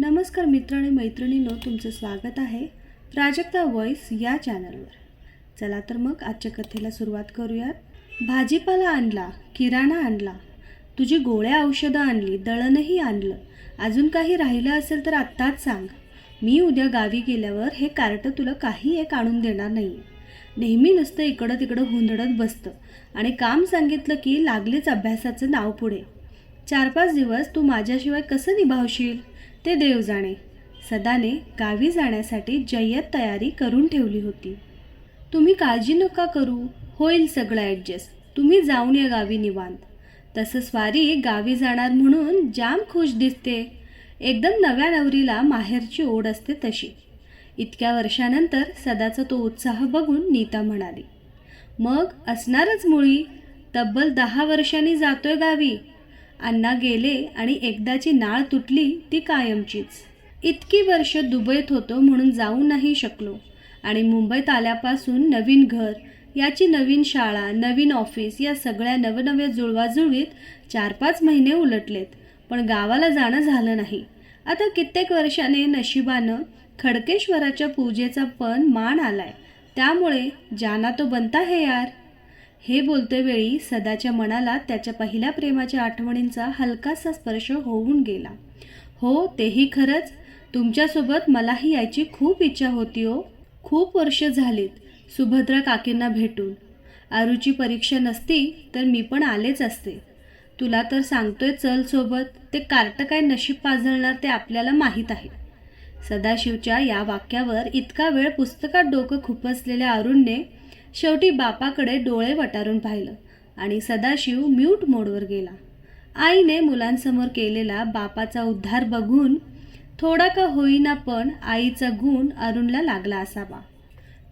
नमस्कार मित्र आणि मैत्रिणींनो तुमचं स्वागत आहे प्राजक्ता वॉइस या चॅनलवर. चला तर मग आजच्या कथेला सुरुवात करूयात. भाजीपाला आणला किराणा आणला तुझी गोळ्या औषधं आणली दळणही आणलं अजून काही राहिलं असेल तर आत्ताच सांग. मी उद्या गावी गेल्यावर हे कार्ट तुला काही एक आणून देणार नाही नेहमी नुसतं इकडं तिकडं हुंदडत बसतं आणि काम सांगितलं की लागलीच अभ्यासाचं नाव पुढे. चार पाच दिवस तू माझ्याशिवाय कसं निभावशील? ते देव जाणे. सदाने गावी जाण्यासाठी जय्यत तयारी करून ठेवली होती. तुम्ही काळजी नका करू. होईल सगळं ॲडजस्ट तुम्ही जाऊन या गावी निवांत. तसं स्वारी गावी जाणार म्हणून जाम खुश दिसते. एकदम नव्या नवरीला माहेरची ओढ असते तशी. इतक्या वर्षानंतर सदाचा तो उत्साह बघून नीता म्हणाली मग असणारच मुळी. तब्बल दहा वर्षांनी जातोय गावी. अण्णा गेले आणि एकदाची नाळ तुटली ती कायमचीच. इतकी वर्ष दुबईत होतो म्हणून जाऊ नाही शकलो. आणि मुंबईत आल्यापासून नवीन घर याची नवीन शाळा नवीन ऑफिस या सगळ्या नवनव्या जुळवाजुळवीत चार पाच महिने उलटलेत. पण गावाला जाणं झालं नाही. आता कित्येक वर्षाने नशिबानं खडकेश्वराच्या पूजेचा पण मान आलाय. त्यामुळे जाना तो बनता है यार? हे बोलते वेळी सदाच्या मनाला त्याच्या पहिल्या प्रेमाच्या आठवणींचा हलकासा स्पर्श होऊन गेला. हो तेही खरंच? तुमच्यासोबत मलाही यायची खूप इच्छा होती हो. खूप वर्ष झालीत सुभद्रा काकींना भेटून. आरूची परीक्षा नसती तर मी पण आलेच असते. तुला तर सांगतोय चल सोबत ते कार्ट काय नशीब पाजळणार ते आपल्याला माहीत आहे. सदाशिवच्या या वाक्यावर इतका वेळ पुस्तकात डोकं खुपसलेल्या अरुणने शेवटी बापाकडे डोळे वटारून पाहिलं आणि सदाशिव म्यूट मोडवर गेला. आईने मुलांसमोर केलेला बापाचा उद्धार बघून थोडा का होईना पण आईचा गुण अरुणला लागला असावा.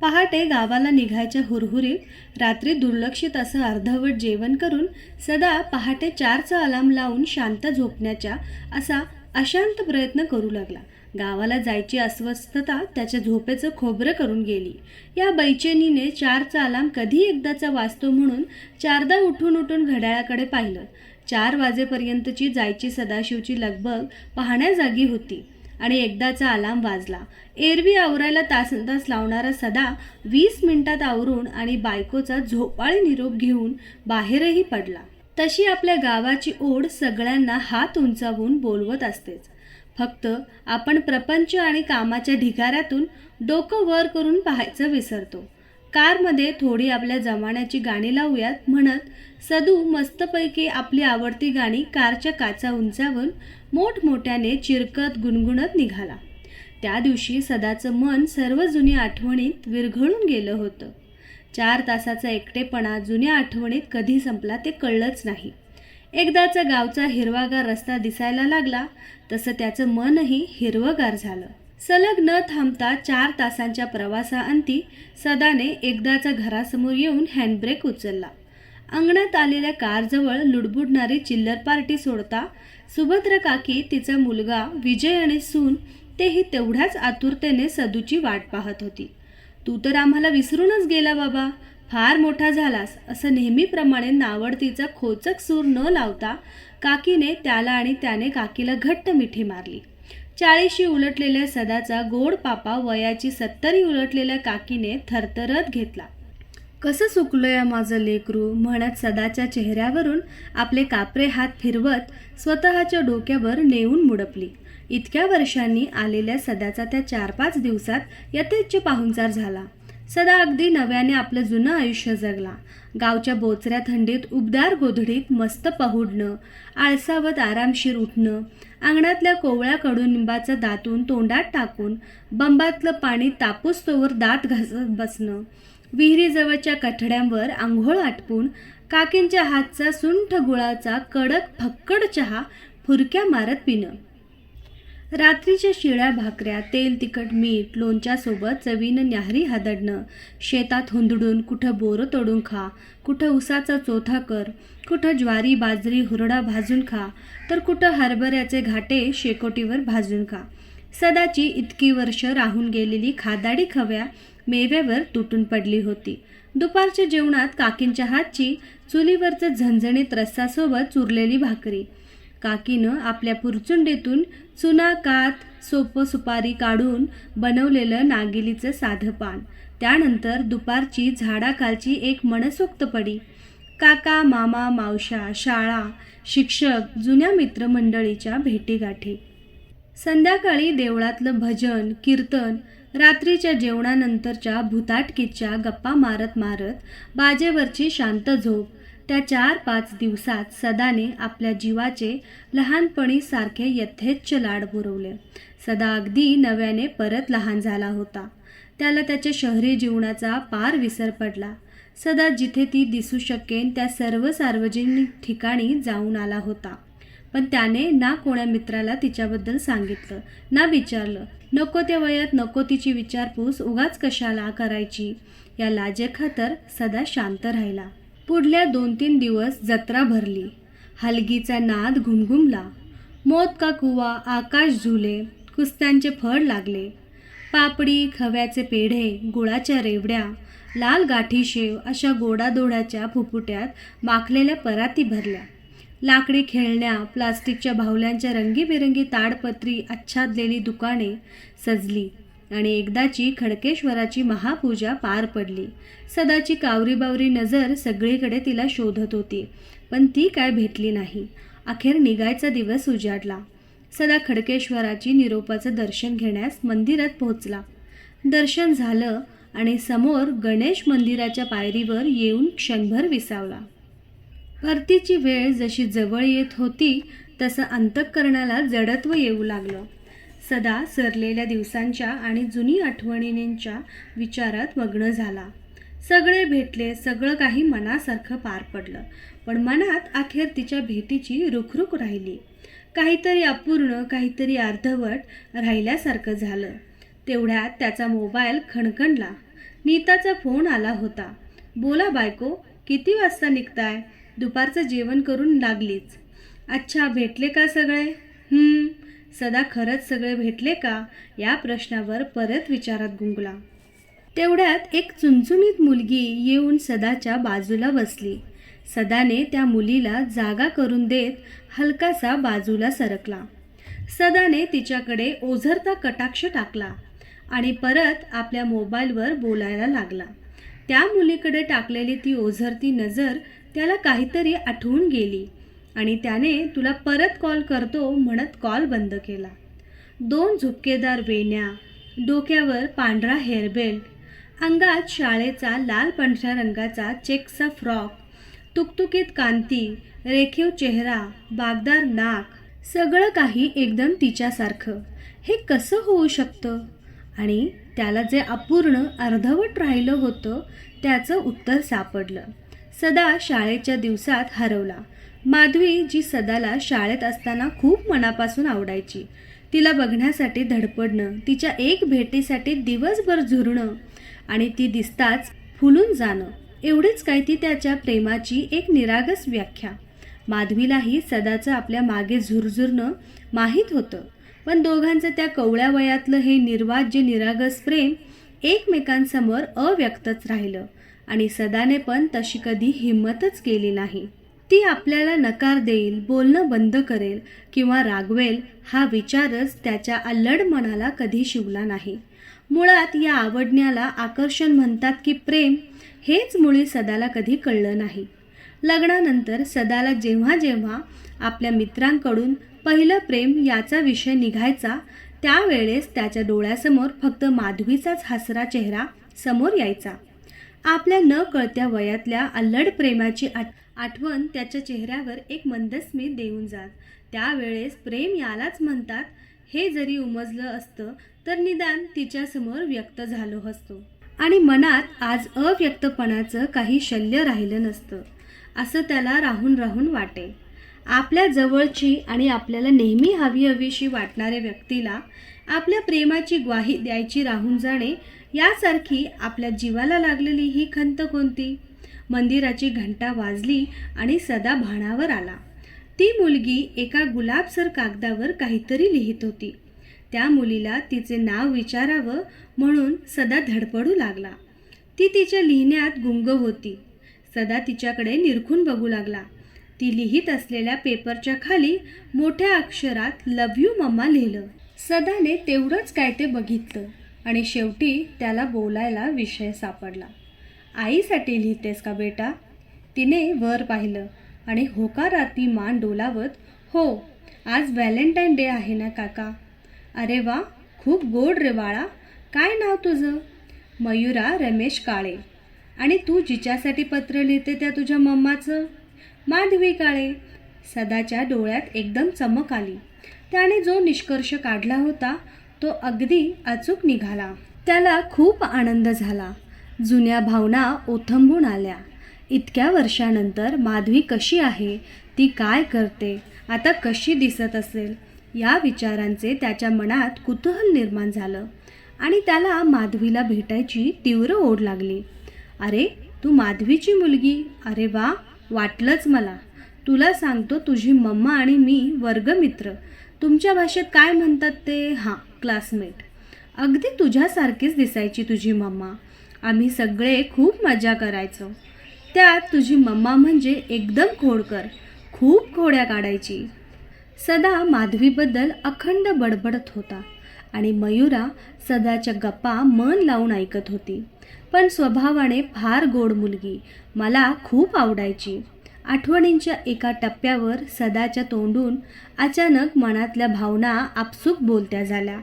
पहाटे गावाला निघायच्या हुरहुरीत रात्री दुर्लक्षित असं अर्धवट जेवण करून सदा पहाटे चारचा अलार्म लावून शांत झोपण्याच्या असा अशांत प्रयत्न करू लागला. गावाला जायची अस्वस्थता त्याच्या झोपेचं खोबरं करून गेली. या बैचेनीने चारचा अलार्म कधी एकदाचा वाचतो म्हणून चारदा उठून उठून घड्याळाकडे पाहिलं. चार वाजेपर्यंतची जायची सदाशिवची लगबग पाहण्याजागी होती आणि एकदाचा अलाम वाजला. एरवी आवरायला तासन तास लावणारा सदा वीस मिनिटात आवरून आणि बायकोचा झोपाळी निरोप घेऊन बाहेरही पडला. तशी आपल्या गावाची ओढ सगळ्यांना हात उंचावून बोलवत असतेच. फक्त आपण प्रपंच आणि कामाच्या ढिगाऱ्यातून डोकं वर करून पाहायचं विसरतो. कारमध्ये थोडी आपल्या जमान्याची गाणी लावूयात म्हणत सदू मस्तपैकी आपली आवडती गाणी कारच्या काचा उंचावून मोठमोठ्याने चिरकत गुणगुणत निघाला. त्या दिवशी सदाचं मन सर्व जुन्या आठवणीत विरघळून गेलं होतं. चार तासाचा एकटेपणा जुन्या आठवणीत कधी संपला ते कळलंच नाही. एकदाचा गावचा हिरवागार रस्ता दिसायला लागला तसं त्याचं मनही हिरवगार झालं. सलग न थांबता चार तासांच्या प्रवासाअंती सदाने एकदाचा घरासमोर येऊन हँडब्रेक उचलला. अंगणात आलेल्या कारजवळ लुडबुडणारी चिल्लर पार्टी सोडता सुभद्र काकी तिचा मुलगा विजय आणि सून तेही तेवढ्याच आतुरतेने सदूची वाट पाहत होती. तू तर आम्हाला विसरूनच गेला बाबा. फार मोठा झालास असं नेहमीप्रमाणे नावडतीचा खोचक सूर न लावता काकीने त्याला आणि त्याने काकीला घट्ट मिठी मारली. चाळीशी उलटलेल्या सदाचा गोड पापा वयाची सत्तरी उलटलेल्या काकीने थरथरत घेतला. कसं चुकलोय माझं लेकरू म्हणत सदाच्या चेहऱ्यावरून आपले कापरे हात फिरवत स्वतःच्या डोक्यावर नेऊन मुडपली. इतक्या वर्षांनी आलेल्या सदाचा त्या चार पाच दिवसात यथेच्छ पाहुणचार झाला. सदा अगदी नव्याने आपलं जुनं आयुष्य जगला. गावच्या बोचऱ्या थंडीत उबदार गोधडीत मस्त पहुडणं आळसावत आरामशीर उठणं अंगणातल्या कोवळ्या कडुनिंबाचं दातून तोंडात टाकून बंबातलं पाणी तापूस तोवर दात घासत बसणं विहिरीजवळच्या कठड्यांवर आंघोळ आटपून काकींच्या हातचा सुंठ गुळाचा कडक फक्कड चहा फुरक्या मारत पिणं. रात्रीच्या शिळ्या भाकऱ्या तेल तिखट मीठ लोणच्यासोबत चवीनं न्याहरी हादडणं. शेतात हुंदडून कुठं बोरं तोडून खा कुठं उसाचा चोथा कर कुठं ज्वारी बाजरी हुरडा भाजून खा तर कुठं हरभऱ्याचे घाटे शेकोटीवर भाजून खा. सदाची इतकी वर्ष राहून गेलेली खादाडी खव्या मेव्यावर तुटून पडली होती. दुपारच्या जेवणात काकींच्या हातची चुलीवरचं झणझणीत रस्सासोबत चुरलेली भाकरी. काकीनं आपल्या पुरचुंडीतून चुना कात सोपं सुपारी काढून बनवलेलं नागिलीचं साधं पान त्यानंतर दुपारची झाडाखालची एक मनसोक्त पडी. काका मामा मावशा शाळा शिक्षक जुन्या मित्रमंडळीच्या भेटीगाठी. संध्याकाळी देवळातलं भजन कीर्तन रात्रीच्या जेवणानंतरच्या भुताटकीच्या गप्पा मारत मारत बाजेवरची शांत झोप त्या चार पाच दिवसात सदाने आपल्या जीवाचे लहानपणी सारखे यथेच्छ लाड पुरवले. सदा अगदी नव्याने परत लहान झाला होता. त्याला त्याच्या शहरी जीवनाचा पार विसर पडला. सदा जिथे ती दिसू शकेन त्या सर्व सार्वजनिक ठिकाणी जाऊन आला होता. पण त्याने ना कोण्या मित्राला तिच्याबद्दल सांगितलं ना विचारलं नको त्या वयात नको तिची विचारपूस उगाच कशाला करायची? या लाजेखातर सदा शांत राहिला. पुढल्या दोन तीन दिवस जत्रा भरली. हलगीचा नाद घुमघुमला. मोत का कुवा आकाश झुले कुस्त्यांचे फळ लागले. पापडी खव्याचे पेढे गुळाच्या रेवड्या लाल गाठी शेव अशा गोडादोड्याच्या फुफुट्यात माखलेल्या पराती भरल्या. लाकडी खेळण्या प्लास्टिकच्या बाहुल्यांच्या रंगीबेरंगी ताडपत्री आच्छादलेली दुकाने सजली. आणि एकदाची खडकेश्वराची महापूजा पार पडली. सदाची कावरीबावरी नजर सगळीकडे तिला शोधत होती पण ती काय भेटली नाही. अखेर निघायचा दिवस उजाडला. सदा खडकेश्वराची निरोपाचं दर्शन घेण्यास मंदिरात पोहोचला. दर्शन झालं आणि समोर गणेश मंदिराच्या पायरीवर येऊन क्षणभर विसावला. परतीची वेळ जशी जवळ येत होती तसं अंतःकरणाला जडत्व येऊ लागलं. सदा सरलेल्या दिवसांच्या आणि जुनी आठवणींच्या विचारात मग्न झाला. सगळे भेटले सगळं काही मनासारखं पार पडलं पण मनात अखेर तिच्या भेटीची रुखरुख राहिली. काहीतरी अपूर्ण काहीतरी अर्धवट राहिल्यासारखं झालं. तेवढ्यात त्याचा मोबाईल खणखणला. नीताचा फोन आला होता. बोला बायको किती वाजता निघताय? दुपारचं जेवण करून लागलीच. अच्छा भेटले का सगळे? सदा खरंच सगळे भेटले का? या प्रश्नावर परत विचारात गुंगला. तेवढ्यात एक चुणचुणीत मुलगी येऊन सदाच्या बाजूला बसली. सदाने त्या मुलीला जागा करून देत हलकासा बाजूला सरकला. सदाने तिच्याकडे ओझरता कटाक्ष टाकला आणि परत आपल्या मोबाईलवर बोलायला लागला. त्या मुलीकडे टाकलेली ती ओझरती नजर त्याला काहीतरी आठवून गेली. आणि त्याने तुला परत कॉल करतो म्हणत कॉल बंद केला. दोन झुपकेदार वेण्या डोक्यावर पांढरा हेअरबेल्ट अंगात शाळेचा लाल पांढऱ्या रंगाचा चेकचा फ्रॉक तुकतुकीत कांती रेखीव चेहरा बागदार नाक सगळं काही एकदम तिच्यासारखं. हे कसं होऊ शकतं? आणि त्याला जे अपूर्ण अर्धवट राहिलं होतं त्याचं उत्तर सापडलं. सदा शाळेच्या दिवसात हरवला. माधवी जी सदाला शाळेत असताना खूप मनापासून आवडायची. तिला बघण्यासाठी धडपडणं तिच्या एक भेटीसाठी दिवसभर झुरणं आणि ती दिसताच फुलून जाणं एवढीच काय ती त्याच्या प्रेमाची एक निरागस व्याख्या. माधवीलाही सदाचं आपल्या मागे झुरझुरणं माहीत होतं. पण दोघांचं त्या कवळ्या वयातलं हे निर्वाज्य निरागस प्रेम एकमेकांसमोर अव्यक्तच राहिलं आणि सदाने पण तशी कधी हिंमतच केली नाही. ती आपल्याला नकार देईल बोलणं बंद करेल किंवा रागवेल हा विचारच त्याच्या अल्लड मनाला कधी शिवला नाही. मुळात या आवडण्याला आकर्षण म्हणतात की प्रेम हेच मुळी सदाला कधी कळलं नाही. लग्नानंतर सदाला जेव्हा जेव्हा आपल्या मित्रांकडून पहिलं प्रेम याचा विषय निघायचा त्यावेळेस त्याच्या डोळ्यासमोर फक्त माधवीचाच हसरा चेहरा समोर यायचा. आपल्या न कळत्या वयातल्या अल्लड प्रेमाची आठ आठवण त्याच्या चेहऱ्यावर एक मंदस्मित देऊन जात. त्यावेळेस प्रेम यालाच म्हणतात हे जरी उमजलं असतं तर निदान तिच्यासमोर व्यक्त झालो असतो. आणि मनात आज अव्यक्तपणाचं काही शल्य राहिलं नसतं. असं त्याला राहून राहून वाटे. आपल्या जवळची आणि आपल्याला नेहमी हवी हवीशी वाटणाऱ्या व्यक्तीला आपल्या प्रेमाची ग्वाही द्यायची राहून जाणे यासारखी आपल्या जीवाला लागलेली ही खंत कोणती? मंदिराची घंटा वाजली आणि सदा भाणावर आला. ती मुलगी एका गुलाबसर कागदावर काहीतरी लिहित होती. त्या मुलीला तिचे नाव विचारावं म्हणून सदा धडपडू लागला. ती तिच्या लिहिण्यात गुंग होती. सदा तिच्याकडे निरखून बघू लागला. ती लिहित असलेल्या पेपरच्या खाली मोठ्या अक्षरात लव यू मम्मा लिहिलं. सदाने तेवढंच काय ते बघितलं आणि शेवटी त्याला बोलायला विषय सापडला. आईसाठी लिहितेस का बेटा? तिने वर पाहिलं आणि होकाराती मान डोलावत हो आज व्हॅलेंटाईन डे आहे ना काका? अरे वा खूप गोड रे बाळा काय नाव तुझं? मयुरा रमेश काळे. आणि तू जिच्यासाठी पत्र लिहिते त्या तुझ्या मम्माचं? माधवी काळे. सदाच्या डोळ्यात एकदम चमक आली. त्याने जो निष्कर्ष काढला होता तो अगदी अचूक निघाला. त्याला खूप आनंद झाला. जुन्या भावना ओथंबून आल्या. इतक्या वर्षानंतर माधवी कशी आहे ती काय करते आता कशी दिसत असेल या विचारांचे त्याच्या मनात कुतूहल निर्माण झालं आणि त्याला माधवीला भेटायची तीव्र ओढ लागली. अरे तू माधवीची मुलगी? अरे वा वाटलंच मला. तुला सांगतो तुझी मम्मा आणि मी वर्गमित्र. तुमच्या भाषेत काय म्हणतात ते? हां क्लासमेट. अगदी तुझ्यासारखीच दिसायची तुझी मम्मा. आम्ही सगळे खूप मजा करायचो. त्यात तुझी मम्मा म्हणजे एकदम खोडकर खूप खोड्या काढायची. सदा माधवीबद्दल अखंड बडबडत होता आणि मयुरा सदाच्या गप्पा मन लावून ऐकत होती. पण स्वभावाने फार गोड मुलगी मला खूप आवडायची. आठवणींच्या एका टप्प्यावर सदाच्या तोंडून अचानक मनातल्या भावना आपसूक बोलत्या झाल्या.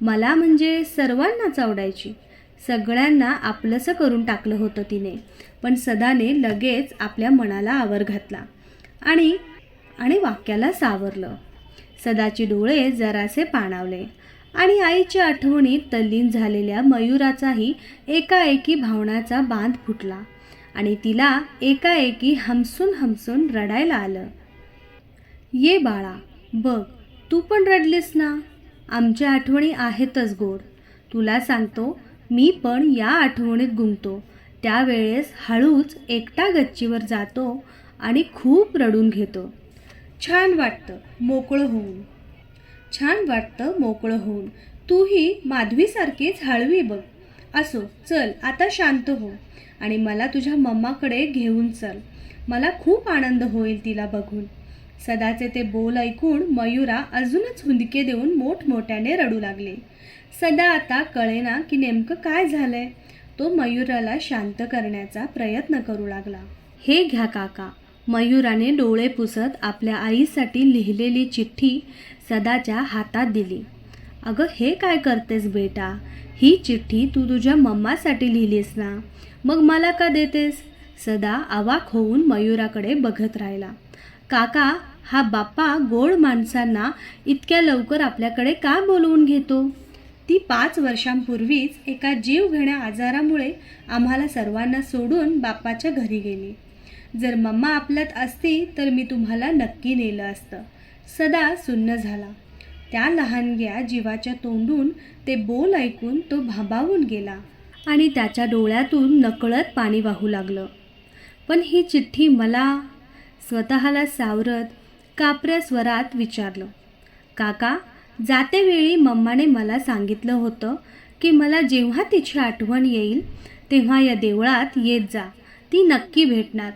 मला म्हणजे सर्वांनाच आवडायची. सगळ्यांना आपलंसं करून टाकलं होतं तिने. पण सदाने लगेच आपल्या मनाला आवर घातला आणि आणि वाक्याला सावरलं. सदाचे डोळे जरासे पाणावले आणि आईच्या आठवणीत तल्लीन झालेल्या मयुराचाही एकाएकी भावनाचा बांध फुटला आणि तिला एकाएकी हमसून हमसून रडायला आलं. ये बाळा बघ तू पण रडलीस ना? आमच्या आठवणी आहेतच गोड. तुला सांगतो मी पण या आठवणीत गुंगतो त्यावेळेस हळूच एकटा गच्चीवर जातो आणि खूप रडून घेतो. छान वाटतं मोकळं होऊन. छान वाटतं मोकळं होऊन. तूही माधवीसारखीच हळवी बघ. असो चल आता शांत हो. आणि मला तुझ्या मम्माकडे घेऊन चल. मला खूप आनंद होईल तिला बघून. सदाचे ते बोल ऐकून मयुरा अजूनच हुंदके देऊन मोठमोठ्याने रडू लागले. सदा आता कळेना की नेमकं काय झालंय. तो मयुराला शांत करण्याचा प्रयत्न करू लागला. हे घ्या काका. मयुराने डोळे पुसत आपल्या आईसाठी लिहिलेली चिठ्ठी सदाच्या हातात दिली. अगं हे काय करतेस बेटा? ही चिठ्ठी तू तुझ्या मम्मासाठी लिहिलीस ना? मग मला का देतेस? सदा अवाक होऊन मयुराकडे बघत राहिला. काका हा बाप्पा गोड माणसांना इतक्या लवकर आपल्याकडे का बोलवून घेतो? ती पाच वर्षांपूर्वीच एका जीवघेण्या आजारामुळे आम्हाला सर्वांना सोडून बाप्पाच्या घरी गेली. जर मम्मा आपल्यात असती तर मी तुम्हाला नक्की नेलं असतं. सदा सुन्न झाला. त्या लहानग्या जीवाच्या तोंडून ते बोल ऐकून तो भांबावून गेला आणि त्याच्या डोळ्यातून नकळत पाणी वाहू लागलं. पण ही चिठ्ठी मला स्वतःला सावरत कापऱ्या स्वरात विचारलं काका जातेवेळी मम्माने मला सांगितलं होतं की मला जेव्हा तिची आठवण येईल तेव्हा या देवळात येत जा. ती नक्की भेटणार.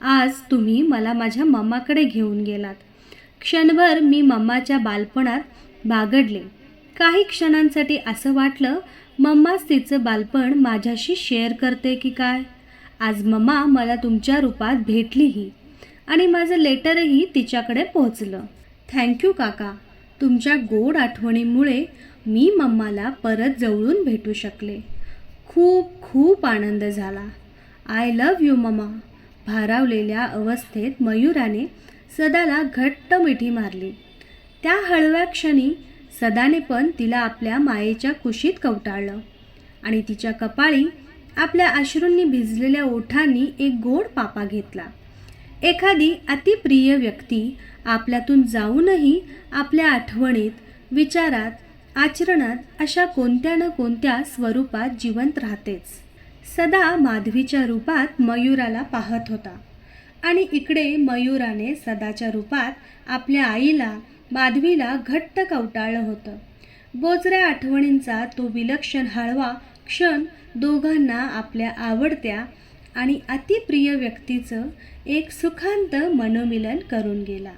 आज तुम्ही मला माझ्या मम्माकडे घेऊन गेलात. क्षणभर मी मम्माच्या बालपणात बागडले. काही क्षणांसाठी असं वाटलं मम्माच तिचं बालपण माझ्याशी शेअर करते की काय? आज मम्मा मला तुमच्या रूपात भेटलीही आणि माझं लेटरही तिच्याकडे पोहोचलं. थँक्यू काका. तुमच्या गोड आठवणीमुळे मी मम्माला परत जवळून भेटू शकले. खूप खूप आनंद झाला. I love you mamma. भारावलेल्या अवस्थेत मयुराने सदाला घट्ट मिठी मारली. त्या हळव्या क्षणी सदाने पण तिला आपल्या मायेच्या कुशीत कवटाळलं आणि तिच्या कपाळी आपल्या अश्रूंनी भिजलेल्या ओठांनी एक गोड पापा घेतला. एखादी अतिप्रिय व्यक्ती आपल्यातून जाऊनही आपल्या आठवणीत विचारात आचरणात अशा कोणत्या न कोणत्या स्वरूपात जिवंत राहतेच. सदा माधवीच्या रूपात मयुराला पाहत होता आणि इकडे मयुराने सदाच्या रूपात आपल्या आईला माधवीला घट्ट कवटाळलं होतं. बोचऱ्या आठवणींचा तो विलक्षण हळवा क्षण दोघांना आपल्या आवडत्या आणि अतिप्रिय व्यक्तीचं एक सुखांत मनोमिलन करून गेला.